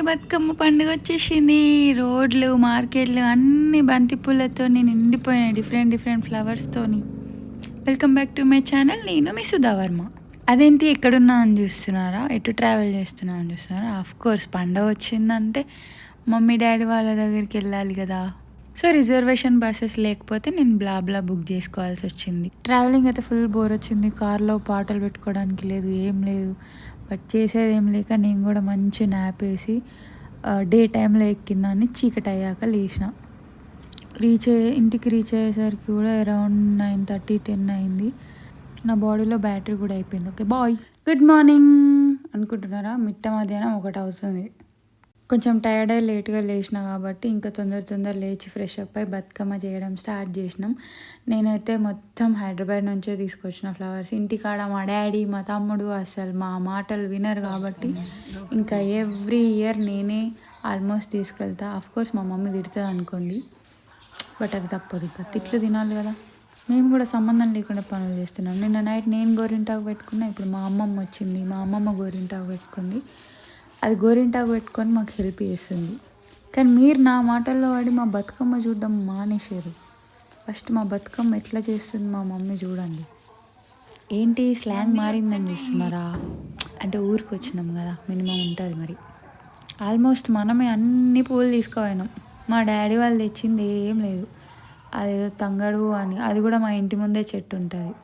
బతుకమ్మ పండుగ వచ్చేసింది. రోడ్లు మార్కెట్లు అన్ని బంతిపూలతో నిండిపోయినాయి. Different different ఫ్లవర్స్తోని welcome back to my channel నేను మీ సుధావర్మ అదేంటి ఎక్కడున్నా అని చూస్తున్నారా? ఎటు ట్రావెల్ చేస్తున్నా అని చూస్తున్నారా? ఆఫ్ కోర్స్ పండగ వచ్చిందంటే మమ్మీ డాడీ వాళ్ళ దగ్గరికి వెళ్ళాలి కదా. సో రిజర్వేషన్ బస్సెస్ లేకపోతే నేను బ్లాబ్లా బుక్ చేసుకోవాల్సి వచ్చింది. ట్రావెలింగ్ అయితే ఫుల్ బోర్ వచ్చింది. కార్లో పాటలు పెట్టుకోవడానికి లేదు ఏం లేదు. బట్ చేసేది ఏం లేక నేను కూడా మంచి నాప్ వేసి డే టైంలో ఎక్కిందాన్ని చీకటి అయ్యాక లేచిన. రీచ్ అయ్యే ఇంటికి రీచ్ అయ్యేసరికి కూడా అరౌండ్ నైన్ థర్టీ టెన్ అయింది. నా బాడీలో బ్యాటరీ కూడా అయిపోయింది. ఓకే బాయ్ గుడ్ మార్నింగ్ అనుకుంటున్నారా? మిట్ట మధ్యాహ్నం ఒకటి అవుతుంది. కొంచెం టైర్డ్ అయ్యి లేట్గా లేచిన కాబట్టి ఇంకా తొందర తొందర లేచి ఫ్రెష్ అప్ అయి బతుకమ్మ చేయడం స్టార్ట్ చేసినాం. నేనైతే మొత్తం హైదరాబాద్ నుంచే తీసుకొచ్చిన ఫ్లవర్స్ ఇంటికాడ మా డాడీ మా తమ్ముడు అసలు మా మాటలు వినరు కాబట్టి ఇంకా ఎవ్రీ ఇయర్ నేనే ఆల్మోస్ట్ తీసుకెళ్తా. కోర్స్ మా మమ్మీ తిడుతుంది అనుకోండి బట్ అది తప్పదు. ఇంకా తిట్లు తినాలి కదా. మేము కూడా సంబంధం లేకుండా పనులు చేస్తున్నాం. నిన్న నైట్ నేను గోరింటాకు పెట్టుకున్నా ఇప్పుడు మా అమ్మమ్మ వచ్చింది. మా అమ్మమ్మ గోరింటాకు పెట్టుకుంది. అది గోరింటాకు పెట్టుకొని మాకు హెల్ప్ చేస్తుంది కానీ మీరు నా మాటల్లో వాడి మా బతుకమ్మ చూడడం మానేశారు. ఫస్ట్ మా బతుకమ్మ ఎట్లా చేస్తుంది మా మమ్మీ చూడండి. ఏంటి స్లాంగ్ మారిందని చూస్తున్నారా? అంటే ఊరికి వచ్చినాం కదా మినిమం ఉంటుంది మరి. ఆల్మోస్ట్ మనమే అన్ని పూలు తీసుకుపోయినాం. మా డాడీ వాళ్ళు తెచ్చింది ఏం లేదు. అదేదో తంగడు అని అది కూడా మా ఇంటి ముందే చెట్టు ఉంటుంది.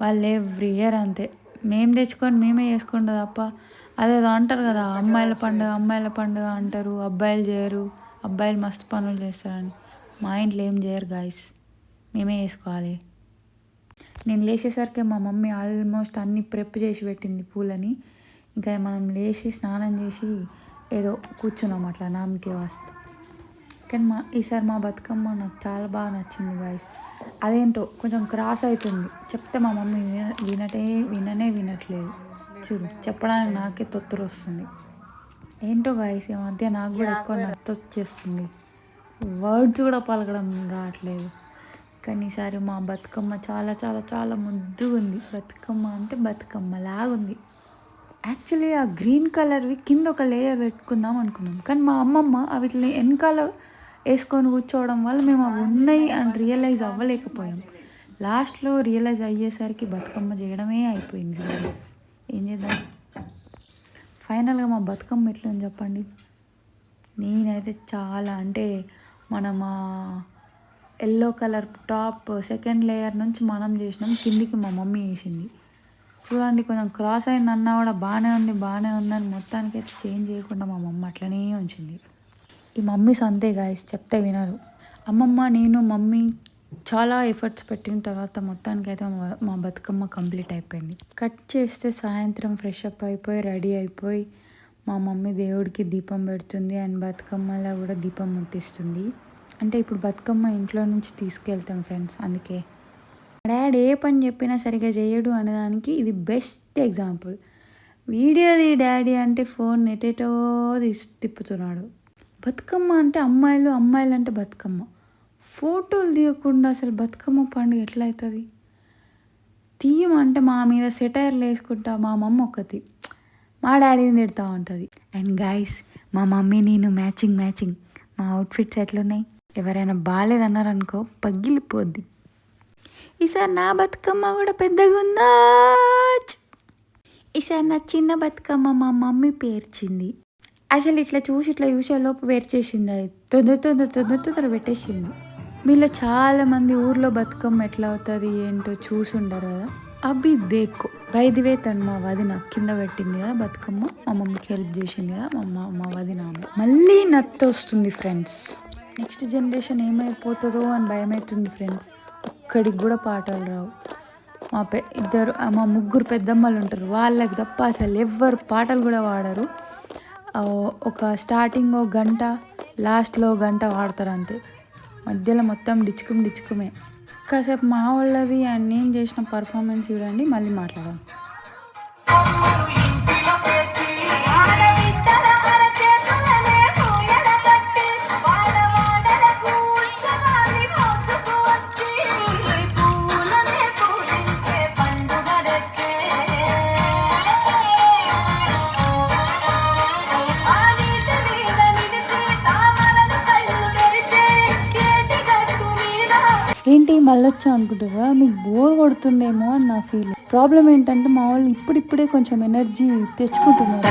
వాళ్ళు ఎవ్రీ ఇయర్ అంతే. మేము తెచ్చుకొని మేమే చేసుకుంటాం తప్ప అదేదో అంటారు కదా అమ్మాయిల పండుగ అమ్మాయిల పండుగ అంటారు అబ్బాయిలు చేయరు అబ్బాయిలు మస్తు పనులు చేస్తారని. మా ఇంట్లో ఏం చేయరు గాయస్ మేమే చేసుకోవాలి. నేను లేచేసరికి మా మమ్మీ ఆల్మోస్ట్ అన్ని ప్రెప్ చేసి పెట్టింది పూలని. ఇంకా మనం లేచి స్నానం చేసి ఏదో కూర్చున్నాం అట్లా నామకే వస్తే. కానీ మా ఈసారి మా బతుకమ్మ నాకు చాలా బాగా నచ్చింది గాయస్ అదేంటో కొంచెం క్రాస్ అవుతుంది. చెప్తే మా మమ్మీ విన వినటే విననే వినట్లేదు. చూడు చెప్పడానికి నాకే తొత్తురు వస్తుంది. ఏంటో గాయస్ ఈ మధ్య నాకు కూడా ఎక్కువ నచ్చ వచ్చేస్తుంది. వర్డ్స్ కూడా పలకడం రావట్లేదు. కానీ ఈసారి మా బతుకమ్మ చాలా చాలా చాలా ముద్దుగా ఉంది బతుకమ్మ అంటే బతుకమ్మ లాగుంది యాక్చువల్లీ ఆ గ్రీన్ కలర్వి కింద ఒక లేయర్ పెట్టుకుందాం అనుకున్నాం. కానీ మా అమ్మమ్మ అవి వెనకాల వేసుకొని కూర్చోవడం వల్ల మేము అవి ఉన్నాయి అని రియలైజ్ అవ్వలేకపోయాం. లాస్ట్లో రియలైజ్ అయ్యేసరికి బతుకమ్మ చేయడమే అయిపోయింది ఏం చేద్దాం? ఫైనల్గా మా బతుకమ్మ ఎట్లని చెప్పండి? నేనైతే చాలా అంటే మనం yellow colour top second layer నుంచి మనం చేసినాం కిందికి మా మమ్మీ వేసింది. చూడండి కొంచెం క్రాస్ అయింది అన్నా కూడా బాగానే ఉంది బాగానే ఉందని మొత్తానికి అయితే చేంజ్ చేయకుండా మా మమ్మ అట్లనే ఉంచింది. ఈ మమ్మీస్ అంతే గాయస్ చెప్తే వినరు. అమ్మమ్మ నేను మమ్మీ చాలా ఎఫర్ట్స్ పెట్టిన తర్వాత మొత్తానికి అయితే మా మా బతుకమ్మ కంప్లీట్ అయిపోయింది. కట్ చేస్తే సాయంత్రం ఫ్రెష్ అప్ అయిపోయి రెడీ అయిపోయి మా మమ్మీ దేవుడికి దీపం పెడుతుంది అండ్ బతుకమ్మలా కూడా దీపం ముట్టిస్తుంది. అంటే ఇప్పుడు బతుకమ్మ ఇంట్లో నుంచి తీసుకెళ్తాం ఫ్రెండ్స్ అందుకే. మా డాడీ ఏ పని చెప్పినా సరిగా చేయడు అనేదానికి ఇది బెస్ట్ ఎగ్జాంపుల్ వీడియోది డాడీ అంటే ఫోన్ నెట్టేటో తీసి తిప్పుతున్నాడు. బతుకమ్మ అంటే అమ్మాయిలు అమ్మాయిలు అంటే బతుకమ్మ. ఫోటోలు తీయకుండా అసలు బతుకమ్మ పండుగ ఎట్లా అవుతుంది తీయమంటే మా మీద సెటైర్లు వేసుకుంటా మా మమ్మ ఒక్కతి. మా డాడీని తిడతా ఉంటుంది. అండ్ గాయస్ మా మమ్మీ నేను మ్యాచింగ్ మ్యాచింగ్. మా అవుట్ఫిట్స్ ఎట్లున్నాయి? ఎవరైనా బాగాలేదన్నారనుకో పగిలిపోద్ది. ఈసారి నా బతుకమ్మ కూడా పెద్దగా ఉందా? ఈసారి నా చిన్న బతుకమ్మ మా మమ్మీ పేర్చింది. అసలు ఇట్లా చూసి ఇట్లా చూసే లోపు పేర్చేసింది అది. తొందర తొందర తొందర తొందర పెట్టేసింది. మీలో చాలామంది ఊర్లో బతుకమ్మ ఎట్లా అవుతుంది ఏంటో చూసుండరు కదా. అబ్బి దేక్కో. వైదివే తను మా వదిన కింద పెట్టింది కదా బతుకమ్మ. మా మమ్మీకి హెల్ప్ చేసింది కదా మా అమ్మ మా వదిన మళ్ళీ నత్త వస్తుంది ఫ్రెండ్స్. నెక్స్ట్ జనరేషన్ ఏమైపోతుందో అని భయం అవుతుంది ఫ్రెండ్స్. ఒక్కడికి కూడా పాటలు రావు. మా పె ఇద్దరు మా ముగ్గురు పెద్దమ్మలు ఉంటారు. వాళ్ళకి తప్ప అసలు ఎవ్వరు పాటలు కూడా పాడరు. ఒక స్టార్టింగ్ ఒక గంట లాస్ట్లో గంట వాడతారు అంతే. మధ్యలో మొత్తం డిచ్కుమ్ డిచ్కుమే కాసేపు మా వాళ్ళది అండ్ నేను చేసిన పర్ఫార్మెన్స్ చూడండి మళ్ళీ మాట్లాడదాం. మళ్ళీ అనుకుంటారా మీకు బోర్ కొడుతుందేమో అని నా ఫీలింగ్ ప్రాబ్లం ఏంటంటే మా వాళ్ళు ఇప్పుడిప్పుడే కొంచెం ఎనర్జీ తెచ్చుకుంటున్నారు.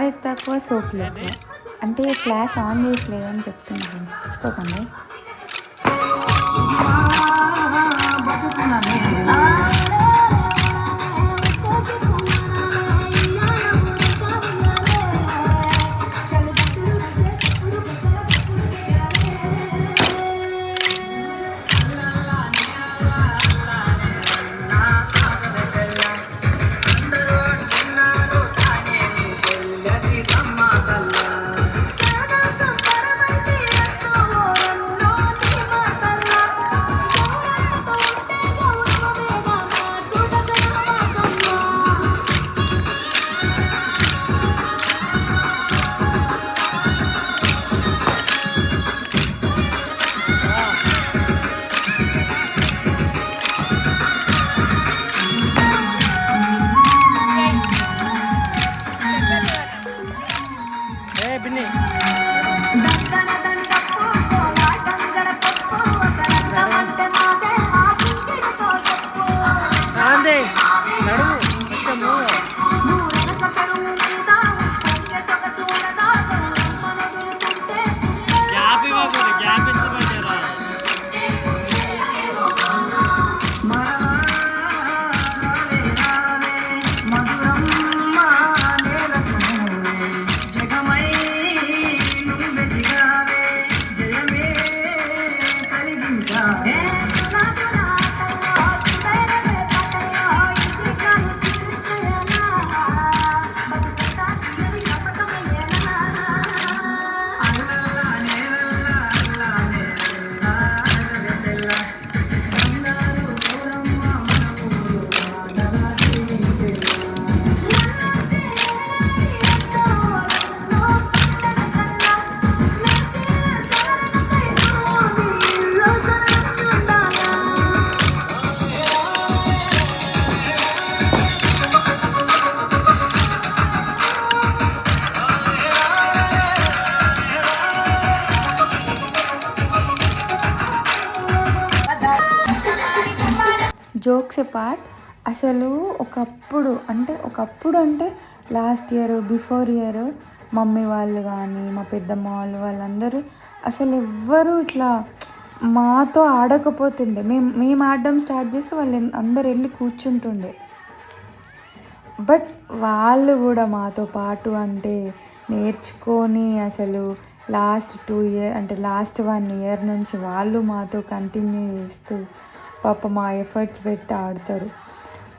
ఆ తక్కువ సోపులు ఎక్కువ అంటే ఫ్లాష్ ఆన్ చేసలేదని చెప్తున్నా. ఫ్రెండ్స్ తెచ్చుకోకండి అసలు ఒకప్పుడు అంటే ఒకప్పుడు అంటే last year before year mummy వాళ్ళు కానీ మా పెద్దమ్మ వాళ్ళు వాళ్ళందరూ అసలు ఎవ్వరూ ఇట్లా మాతో ఆడకపోతుండే. మేము మేము ఆడడం స్టార్ట్ చేస్తే వాళ్ళు అందరు వెళ్ళి కూర్చుంటుండే. బట్ వాళ్ళు కూడా మాతో పాటు అంటే నేర్చుకొని అసలు లాస్ట్ టూ ఇయర్ అంటే లాస్ట్ వన్ ఇయర్ నుంచి వాళ్ళు మాతో కంటిన్యూ చేస్తూ పాప మా ఎఫర్ట్స్ పెట్టి ఆడతారు.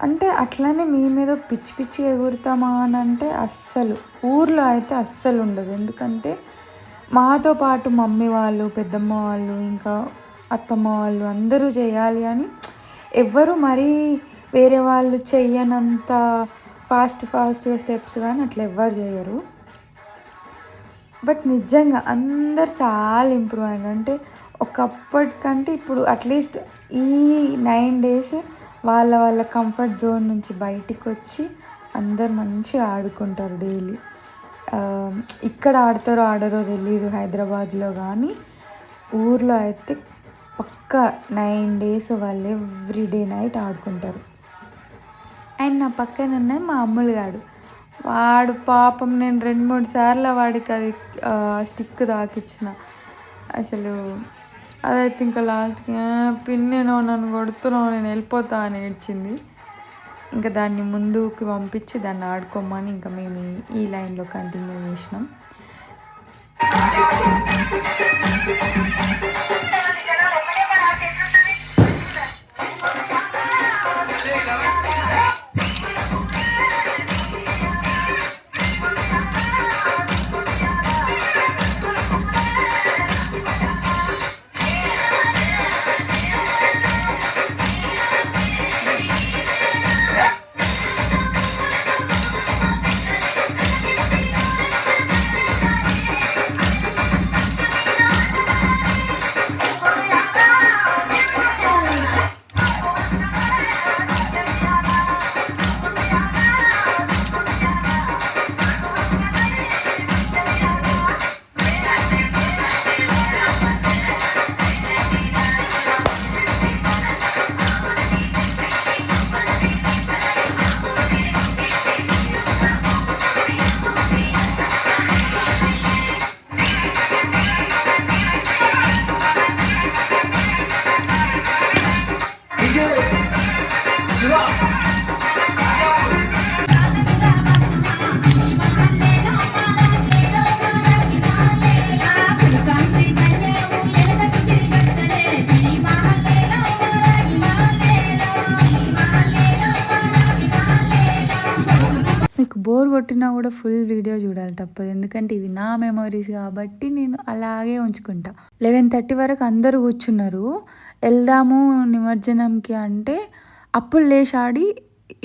అంటే అట్లానే మీ మీద పిచ్చి పిచ్చి ఎగురుతామా అని అంటే అస్సలు. ఊర్లో అయితే అస్సలు ఉండదు. ఎందుకంటే మాతో పాటు మమ్మీ వాళ్ళు పెద్దమ్మ వాళ్ళు ఇంకా అత్తమ్మ వాళ్ళు అందరూ చేయాలి అని ఎవ్వరు మరీ వేరే వాళ్ళు చెయ్యనంత ఫాస్ట్ ఫాస్ట్గా స్టెప్స్ కానీ అట్లా ఎవ్వరు చేయరు. బట్ నిజంగా అందరు చాలా ఇంప్రూవ్ అయ్యారు. అంటే ఒకప్పటికంటే ఇప్పుడు అట్లీస్ట్ ఈ నైన్ డేస్ వాళ్ళ వాళ్ళ కంఫర్ట్ జోన్ నుంచి బయటికి వచ్చి అందరు మంచిగా ఆడుకుంటారు డైలీ ఇక్కడ ఆడతారో ఆడరో తెలియదు హైదరాబాద్లో కానీ ఊర్లో అయితే పక్క నైన్ డేస్ వాళ్ళు ఎవ్రీ డే నైట్ ఆడుకుంటారు. అండ్ నా పక్కన ఉన్నది మా అమ్ములుగాడు వాడు పాపం నేను రెండు మూడు సార్లు వాడికి అది స్టిక్ తాకిచ్చిన అసలు అదైతే ఇంకా లాస్ట్కి పిన్నేనో నన్ను కొడుతున్నావు నేను వెళ్ళిపోతా అని ఏడ్చింది. ఇంకా దాన్ని ముందుకి పంపించి దాన్ని ఆడుకోమని ఇంకా మేము ఈ- ఈ లైన్లో కంటిన్యూ చేసినాం. బోర్ కొట్టినా కూడా ఫుల్ వీడియో చూడాలి తప్పదు. ఎందుకంటే ఇవి నా మెమరీస్ కాబట్టి నేను అలాగే ఉంచుకుంటా. లెవెన్ థర్టీ వరకు అందరూ కూర్చున్నారు. వెళ్దాము నిమజ్జనంకి అంటే అప్పుడు లేచి ఆడి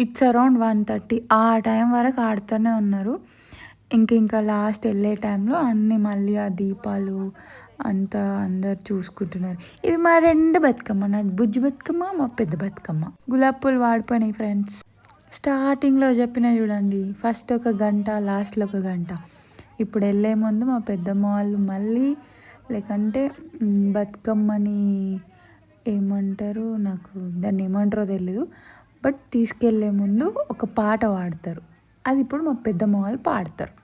ఇట్స్ అరౌండ్ వన్ థర్టీ ఆ టైం వరకు ఆడుతూనే ఉన్నారు. ఇంక ఇంకా లాస్ట్ వెళ్ళే టైంలో అన్ని మళ్ళీ ఆ దీపాలు అంతా అందరు చూసుకుంటున్నారు. ఇవి మా రెండు బతుకమ్మ. నా బుజ్జి బతుకమ్మ మా పెద్ద బతుకమ్మ. గులాబ్ పూలు వాడిపోయినాయి ఫ్రెండ్స్ స్టార్టింగ్లో చెప్పిన చూడండి ఫస్ట్ ఒక గంట లాస్ట్లో ఒక గంట. ఇప్పుడు వెళ్ళే ముందు మా పెద్దమ్మ వాళ్ళు మళ్ళీ లేకంటే బతుకమ్మని ఏమంటారు నాకు దాన్ని ఏమంటారో తెలియదు బట్ తీసుకెళ్ళే ముందు ఒక పాట పాడతారు. అది ఇప్పుడు మా పెద్దమ్మ వాళ్ళు పాడతారు.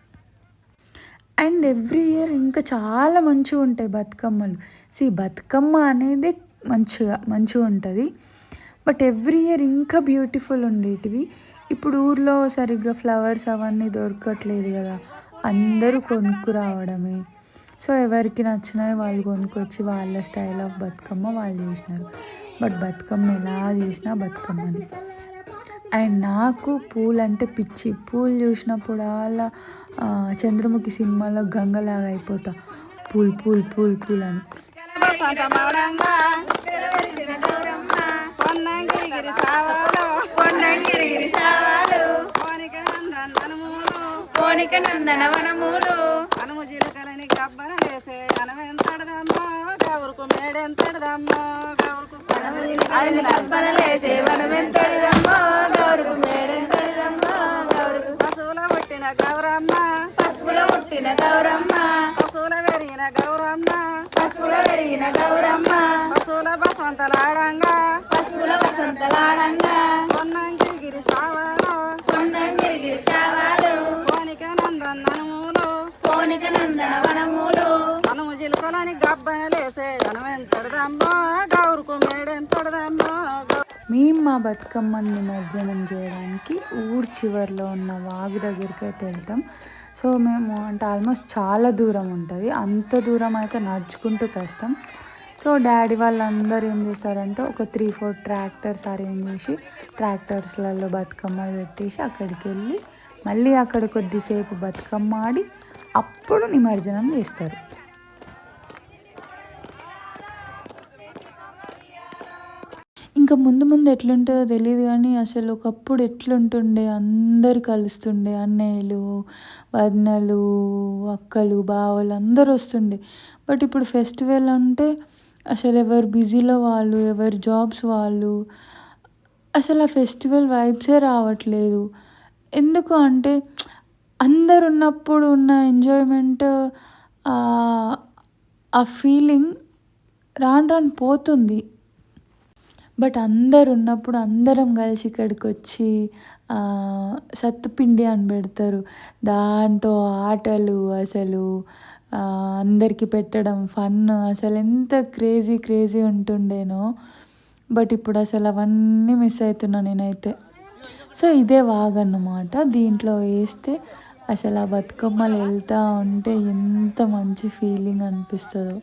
అండ్ ఎవ్రీ ఇయర్ ఇంకా చాలా మంచిగా ఉంటాయి బతుకమ్మలు. సి బతుకమ్మ అనేది మంచిగా మంచిగా ఉంటుంది. బట్ ఎవ్రీ ఇయర్ ఇంకా బ్యూటిఫుల్ ఉండేటివి. ఇప్పుడు ఊర్లో సరిగ్గా ఫ్లవర్స్ అవన్నీ దొరకట్లేదు కదా. అందరూ కొనుక్కురావడమే సో ఎవరికి నచ్చినాయి వాళ్ళు కొనుక్కొచ్చి వాళ్ళ స్టైల్ ఆఫ్ బతుకమ్మ వాళ్ళు చేసినారు. బట్ బతుకమ్మ ఎలా చేసినా బతుకమ్మని. అండ్ నాకు పూలు అంటే పిచ్చి. పూలు చూసినప్పుడు అలా చంద్రముఖి సినిమాలో గంగలాగా అయిపోతా. పూలు పూలు పూలు పూలు అని. కోనిక నందన వనములు జీలకలని గబ్బన వేసే అనవెంతడదమ్మో గౌరుకు మేడెంతడదమ్మో గౌరుకు కబ్బనలేసే వనమెంతడిదమ్మో గౌరుకు మేడెంతడిదమ్మో గౌరుకు పశువుల పుట్టిన గౌరమ్మ. పసుపుల పుట్టిన గౌరమ్మ. పశువుల పెరిగిన గౌరమ్మ. పెరిగిన గౌరమ్మ. పశువుల బసవంతలాడంగా పసుపుల వసంతలాడంగా. కొన్నంగి గిరి సావలో కొండంగిరి శావాలు కోనిక నందన్ ననుములు కోనిక నందన వనములు అనుము జీలకలని గబ్బన లేసే అనవెంతడదమ్మో గౌరుకు మేడెంతడదమ్మో గౌ మేము మా బతుకమ్మని నిమజ్జనం చేయడానికి ఊరు చివరిలో ఉన్న వాగు దగ్గరికి అయితే వెళ్తాం. సో మేము అంటే ఆల్మోస్ట్ చాలా దూరం ఉంటుంది. అంత దూరం అయితే నడుచుకుంటూ తెస్తాం. సో డాడీ వాళ్ళందరూ ఏం చేస్తారంటే ఒక త్రీ ఫోర్ ట్రాక్టర్స్ అరేంజ్ చేసి ట్రాక్టర్స్లలో బతుకమ్మలు పెట్టేసి అక్కడికి వెళ్ళి మళ్ళీ అక్కడ కొద్దిసేపు బతుకమ్మ ఆడి అప్పుడు నిమజ్జనం చేస్తారు. ఇంకా ముందు ముందు ఎట్లుంటుందో తెలియదు కానీ అసలు ఒకప్పుడు ఎట్లుంటుండే అందరు కలుస్తుండే అన్నయ్యలు వదినలు అక్కలు బావలు అందరు వస్తుండే. బట్ ఇప్పుడు ఫెస్టివల్ అంటే అసలు ఎవరు బిజీలో వాళ్ళు ఎవరి జాబ్స్ వాళ్ళు. అసలు ఆ ఫెస్టివల్ వైబ్సే రావట్లేదు. ఎందుకు అంటే అందరు ఉన్నప్పుడు ఉన్న ఎంజాయ్మెంట్ ఆ ఫీలింగ్ రాను రాను పోతుంది. బట్ అందరు ఉన్నప్పుడు అందరం కలిసి ఇక్కడికి వచ్చి సత్తుపిండి అని పెడతారు. దాంతో ఆటలు అసలు అందరికీ పెట్టడం ఫన్ అసలు ఎంత క్రేజీ క్రేజీ ఉంటుండేనో. బట్ ఇప్పుడు అసలు అవన్నీ మిస్ అవుతున్నా నేనైతే. సో ఇదే వాగన్నమాట. దీంట్లో వేస్తే అసలు ఆ బతుకమ్మలు వెళ్తూ ఉంటే ఎంత మంచి ఫీలింగ్ అనిపిస్తుందో.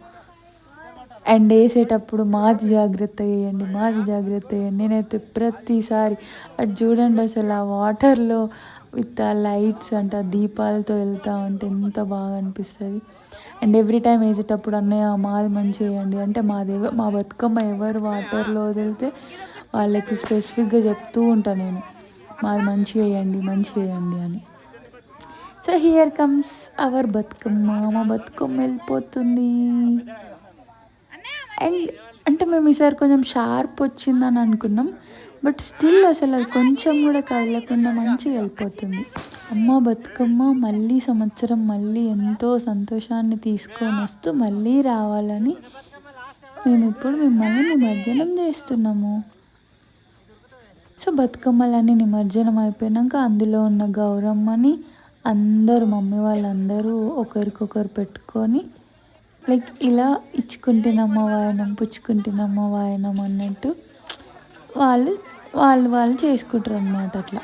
అండ్ వేసేటప్పుడు మాది జాగ్రత్త వేయండి మాది జాగ్రత్త వేయండి. నేనైతే ప్రతిసారి అటు చూడండి అసలు ఆ వాటర్లో విత్ ఆ లైట్స్ అంటే దీపాలతో వెళ్తూ ఉంటే ఎంత బాగా అనిపిస్తుంది. అండ్ ఎవ్రీ టైం వేసేటప్పుడు అన్నయ్య మాది మంచిగా వేయండి అంటే మాది మా బతుకమ్మ ఎవరు వాటర్లో వదిలితే వాళ్ళకి స్పెసిఫిక్గా చెప్తూ ఉంటాను నేను మాది మంచిగా వేయండి మంచిగా వేయండి అని. So here comes our Bathukamma. మా బతుకమ్మ వెళ్ళిపోతుంది. అండ్ అంటే మేము ఈసారి కొంచెం షార్ప్ వచ్చిందని అనుకున్నాం. బట్ స్టిల్ అసలు అది కొంచెం కూడా కదలకుండా మంచిగా వెళ్ళిపోతుంది. అమ్మ బతుకమ్మ మళ్ళీ సంవత్సరం మళ్ళీ ఎంతో సంతోషాన్ని తీసుకొని వస్తూ మళ్ళీ రావాలని మేము ఇప్పుడు మిమ్మల్ని నిమజ్జనం చేస్తున్నాము. సో బతుకమ్మలన్నీ నిమజ్జనం అయిపోయాక అందులో ఉన్న గౌరమ్మని అందరూ మమ్మీ వాళ్ళందరూ ఒకరికొకరు పెట్టుకొని లైక్ ఇలా ఇచ్చుకుంటున్నమ్మ వాయనం పుచ్చుకుంటున్నమ్మ వాయనం అన్నట్టు వాళ్ళు వాళ్ళు వాళ్ళు చేసుకుంటారు అన్నమాట అట్లా.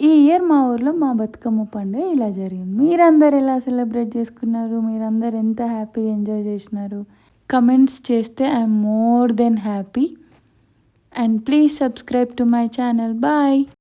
ఈ ఇయర్ మా ఊర్లో మా బతుకమ్మ పండుగ ఇలా జరిగింది. మీరందరు ఎలా సెలబ్రేట్ చేసుకున్నారు? మీరందరు ఎంత హ్యాపీగా ఎంజాయ్ చేసినారు? కమెంట్స్ చేస్తే I'm more then happy. And please subscribe to my channel. Bye.